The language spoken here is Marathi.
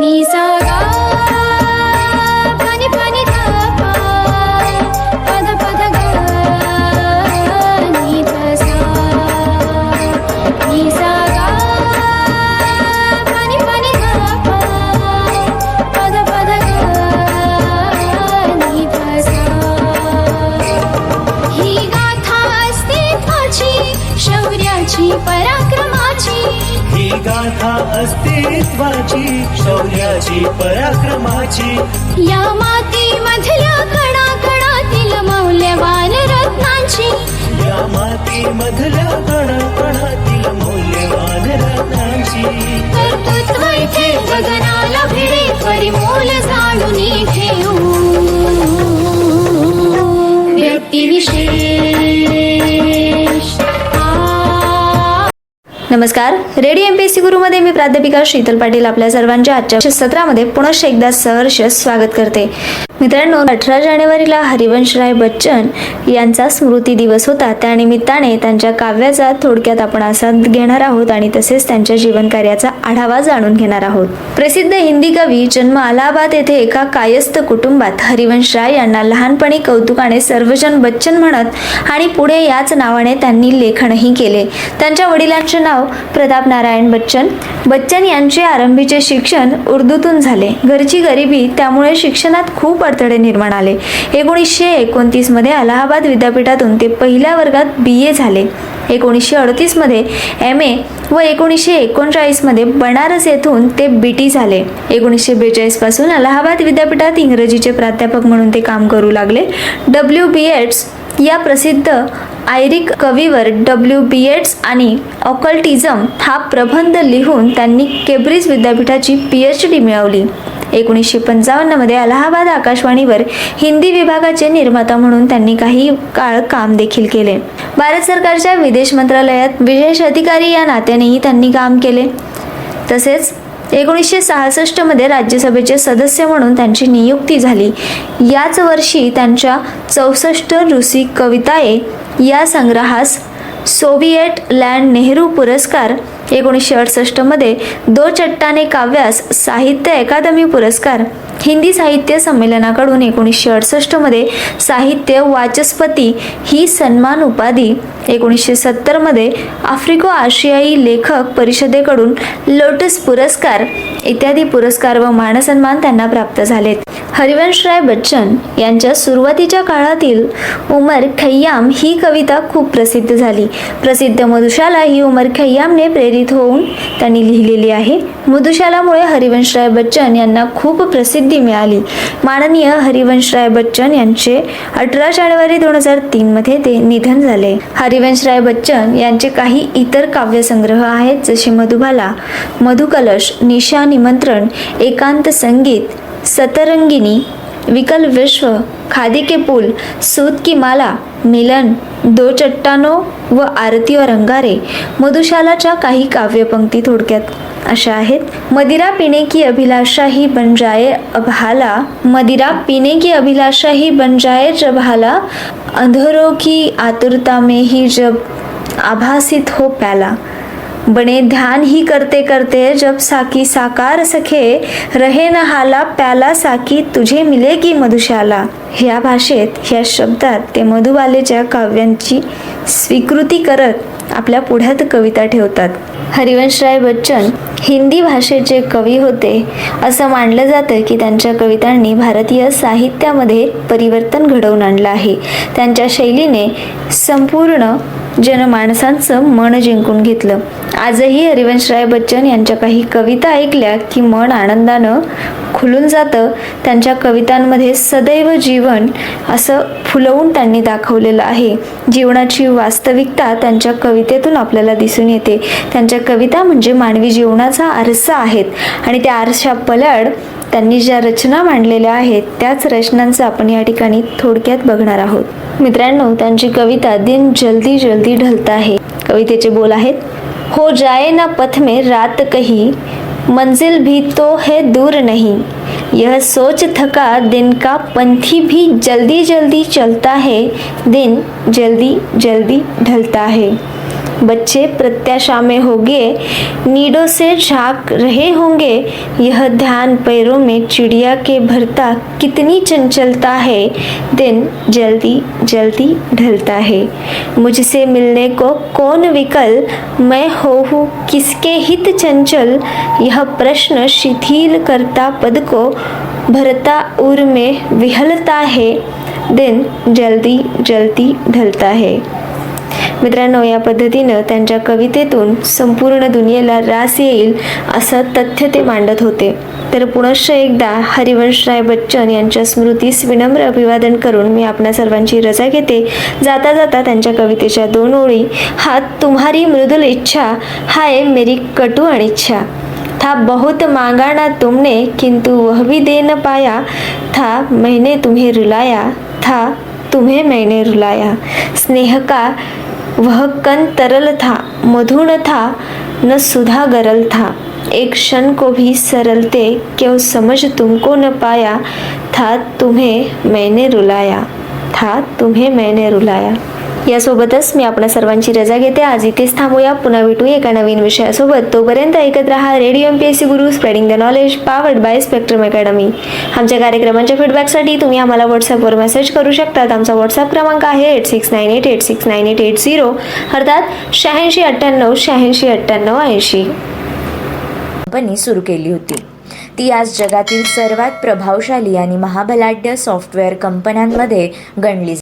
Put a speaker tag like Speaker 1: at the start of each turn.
Speaker 1: नि शौर्याची पराक्रमाची.
Speaker 2: ही गाथा अस्तित्वाची शौर्याची पराक्रमाची.
Speaker 1: या मातीमधल्या कणा कणातील मौल्यवान रत्नांची.
Speaker 2: या माती मधल्या
Speaker 3: नमस्कार. रेडिओ एम पी सी गुरुमध्ये मी प्राध्यापिका शीतल पाटील आपल्या सर्वांच्या आजच्या सत्रामध्ये पुनश्च एकदा सहर्ष स्वागत करते. मित्रांनो अठरा जानेवारीला हरिवंशराय बच्चन यांचा स्मृती दिवस होता. त्यानिमित्ताने त्यांच्या काव्याचा थोडक्यात आपण आसाद घेणार आहोत आणि तसेच त्यांच्या जीवनकार्याचा आढावा जाणून घेणार आहोत. प्रसिद्ध हिंदी कवी जन्म अलाहाबाद येथे एका कायस्थ कुटुंबात हरिवंशराय यांना लहानपणी कौतुकाने सर्वजण बच्चन म्हणत आणि पुढे याच नावाने त्यांनी लेखनही केले. त्यांच्या वडिलांचे नाव प्रताप नारायण बच्चन. बच्चन यांचे आरंभीचे शिक्षण उर्दूतून झाले. घरची गरिबी त्यामुळे शिक्षणात खूप अडथळे निर्माण आले. एकोणीसशे एकोणतीसमध्ये अलाहाबाद विद्यापीठातून ते पहिल्या वर्गात बी ए झाले. एकोणीसशे अडतीसमध्ये एम ए व एकोणीसशे एकोणचाळीसमध्ये बनारस येथून ते बी टी झाले. एकोणीसशे बेचाळीसपासून अलाहाबाद विद्यापीठात इंग्रजीचे प्राध्यापक म्हणून ते काम करू लागले. डब्ल्यू बी एड्स या प्रसिद्ध आयरिक कवीवर डब्ल्यू बी एड्स आणि ऑकल्टिझम हा प्रबंध लिहून त्यांनी केब्रिज विद्यापीठाची पी एच डी मिळवली. एकोणीसशे पंचावन्नमध्ये अलाहाबाद आकाशवाणीवर हिंदी विभागाचे निर्माता म्हणून त्यांनी काही काळ काम देखील केले. भारत सरकारच्या विदेश मंत्रालयात विशेष अधिकारी या नात्यानेही त्यांनी काम केले. तसेच एकोणीसशे सहासष्टमध्ये राज्यसभेचे सदस्य म्हणून त्यांची नियुक्ती झाली. याच वर्षी त्यांच्या चौसष्ट रुसी कविताए या संग्रहास सोव्हिएट लँड नेहरू पुरस्कार एकोणीसशे अडुसष्टमध्ये दो चट्टाने काव्यास साहित्य अकादमी पुरस्कार. हिंदी साहित्य संमेलनाकडून एकोणीसशे अडसष्टमध्ये साहित्य वाचस्पती ही सन्मान उपाधी. एकोणीसशे सत्तरमध्ये आफ्रिको आशियाई लेखक परिषदेकडून लोटस पुरस्कार. इत्यादी पुरस्कार व मानसन्मान त्यांना प्राप्त झालेत. हरिवंशराय बच्चन यांच्या सुरुवातीच्या काळातील उमर खय्याम ही कविता खूप प्रसिद्ध झाली. प्रसिद्ध मधुशाला ही उमर खय्यामने प्रेरित होऊन त्यांनी लिहिलेली आहे. मधुशालामुळे हरिवंशराय बच्चन यांना खूप प्रसिद्धी मिळाली. माननीय हरिवंशराय बच्चन यांचे अठरा जानेवारी दोन हजार तीनमध्ये ते निधन झाले. हरिवंशराय बच्चन यांचे काही इतर काव्यसंग्रह आहेत जसे मधुबाला मधुकलश निशानी निमंत्रण एकांत संगीत सतरंगिनी विकल विश्व खादी के पुल सूत की माला मिलन दो चट्टानो व आरती और अंगारे मधुशालाच्या काही काव्यपंक्ती थोडक्यात. अशा आहेत. मदिरा पिणे की अभिलाषा ही बन जाए अभाला. मदिरा पीने की अभिलाषा ही बन जाए जब हाला. अंधेरों की आतुरता में ही जब आभासित हो प्याला. बने ध्यान ही करते करते जब साकी साकार सखे रहे न हाला प्याला साकी तुझे मिलेगी मधुशाला. ह्या भाषेत ह्या शब्दात ते मधुबालेच्या काव्यांची स्वीकृती करत आपल्या पुढ्यात कविता ठेवतात. हरिवंशराय बच्चन हिंदी भाषेचे कवी होते. असं मानलं जातं की त्यांच्या कवितांनी भारतीय साहित्यामध्ये परिवर्तन घडवून आणलं आहे. त्यांच्या शैलीने संपूर्ण जनमानसांचं मन जिंकून घेतलं. आजही हरिवंशराय बच्चन यांच्या काही कविता ऐकल्या की मन आनंदानं खुलून जातं. त्यांच्या कवितांमध्ये सदैव जीवन असं फुलवून त्यांनी दाखवलेलं आहे. जीवनाची वास्तविकता त्यांच्या कवितेतून आपल्याला दिसून येते. त्यांच्या कविता म्हणजे मानवी जीवनाचा आरसा आहेत. आणि त्या आरशा पलड त्यांनी ज्या रचना मांडलेल्या आहेत त्याच रचनांचं आपण या ठिकाणी थोडक्यात बघणार आहोत. मित्रांनो त्यांची कविता दिन जल्दी जल्दी ढलता आहे कवितेचे बोल आहेत हो जाए ना पथ में रात कही मंजिल भी तो है दूर नहीं। यह सोच थका दिन का पंथी भी जल्दी जल्दी चलता है दिन जल्दी जल्दी ढलता है। बच्चे प्रत्याशा में होंगे, नीडों से झाँक रहे होंगे। यह ध्यान पैरों में चिड़िया के भरता कितनी चंचलता है। दिन जल्दी जल्दी ढलता है। मुझसे मिलने को कौन विकल? मैं हो हूँ किसके हित चंचल? यह प्रश्न शिथिल करता पद को भरता उर में विहलता है। दिन जल्दी जल्दी ढलता है। मित्रांनो या पद्धतीनं त्यांच्या कवितेतून संपूर्ण दुनियेला रास येईल असं तथ्य ते मांडत होते. तर पुनश्च एकदा हरिवंशराय बच्चन यांच्या स्मृतीस विनम्र अभिवादन करून मी आपणा सर्वांची रजा घेते. जाता जाता त्यांच्या कवितेच्या दोन ओळी हा तुम्हारी मृदुल इच्छा हाय मेरी कटु अनिच्छा. था बहुत मांगा ना तुमने किंतु वह भी दे न पाया. था मैंने तुम्हें रुलाया. था तुम्हें मैंने रुलाया। स्नेह का वह कन तरल था मधुर था न सुधा गरल था। एक क्षण को भी सरलते क्यों समझ तुमको न पाया था तुम्हें मैंने रुलाया था तुम्हें मैंने रुलाया। यासोबतच मी आपल्या सर्वांची रजा घेते. आज इथेच थांबूया. पुन्हा भेटू एका नवीन विषयासोबत. तोपर्यंत ऐकत राहा radio M P S C Guru spreading the knowledge powered by Spectrum Academy आमच्या कार्यक्रमांच्या फीडबॅकसाठी तुम्ही आम्हाला व्हॉट्सअपवर मेसेज करू शकतात. आमचा व्हॉट्सअप क्रमांक आहे eight six nine eight eight six nine eight eight zero अर्थात शहाऐंशी अठ्ठ्याण्णव शहाऐंशी अठ्ठ्याण्णव ऐंशी.
Speaker 4: कंपनी सुरू केली होती. ती आज जगातील सर्वात प्रभावशाली आणि महाबलाढ्य सॉफ्टवेअर कंपन्यांमध्ये गणली